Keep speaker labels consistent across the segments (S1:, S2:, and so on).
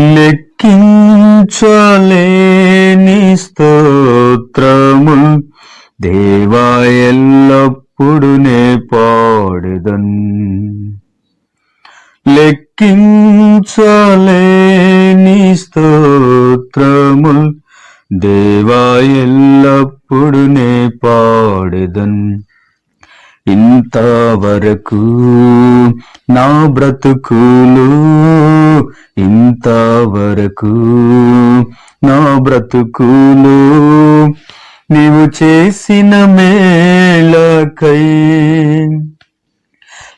S1: లెక్కించలేని స్తోత్రము దేవా ఎల్లప్పుడు నే పాడెదన్. లెక్కించలేని స్తోత్రము దేవా ఎల్లప్పుడు నే పాడెదన్. ఇంతవరకు నా బ్రతుకులు ఇంతవరకు నా బ్రతుకులు నీవు చేసిన మేళకై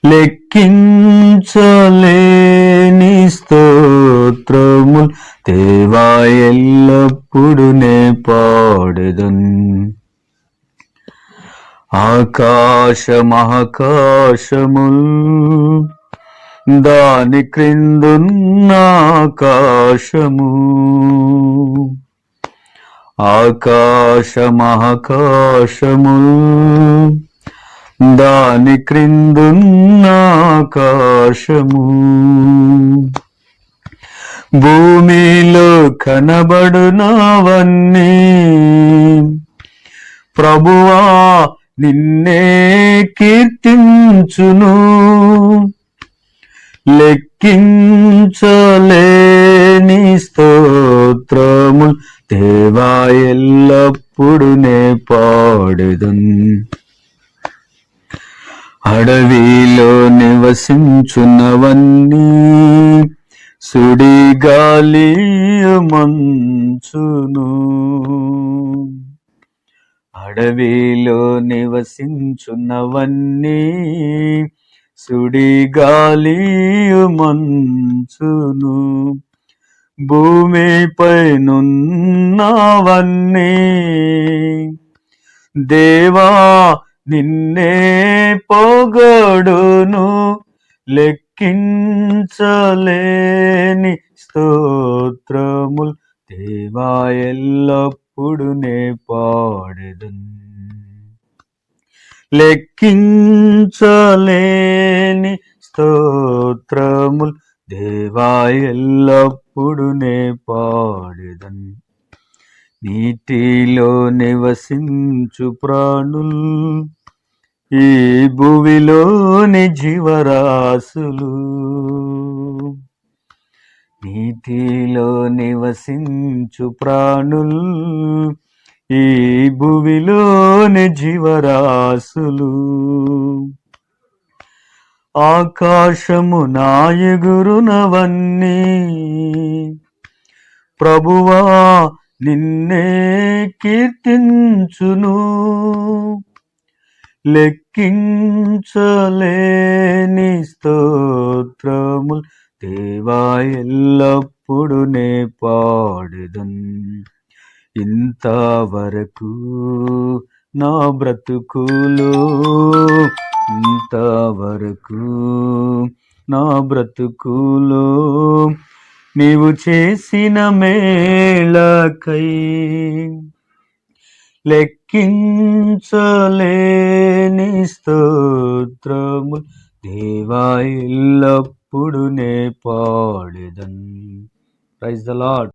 S1: లెక్కించలేని స్తోత్రముల్ దేవా ఎల్లప్పుడు నే పాడెదన్. ఆకాశ మహాకాశముల్ దాని క్రిందున్న ఆకాశము ఆకాశ దాని క్రిందున్న ఆకాశము భూమిలో కనబడునవన్నీ. ప్రభువా నిన్నే కీర్తించును. లెక్కించలేని స్తోత్రము దేవా ఎల్లప్పుడు నే పాడుదన్. అడవిలో నివసించున్నవన్నీ సుడిగాలి మంచును. అడవిలో నివసించున్నవన్నీ సుడి గాలి మంచును భూమిపై నున్నవన్నీ దేవా నిన్నే పొగడును. లెక్కించలేని స్తోత్రముల్ దేవా ఎల్లప్పుడు నే పాడెదన్. లెక్కించలేని స్తోత్రముల్ దేవా ఎల్లప్పుడు నే పాడేదన్. నీటిలో నివసించు ప్రాణుల్ ఈ భువిలోని జీవరాశులు. నీటిలో నివసించు ప్రాణుల్ ఈ భువిలోని జీవరాశులు. ఆకాశము నాయగురునవన్నీ ప్రభువా నిన్నే కీర్తించును. లెక్కించలేని స్తోత్రముల్ దేవా ఎల్లప్పుడు నే పాడుదన్. ఇంతవరకు నా బ్రతుకులో ఇంతవరకు నా బ్రతుకులో నీవు చేసిన మేళకై లెక్కించలేని స్తోత్రము దేవా నే పాడెదన్. Praise the lord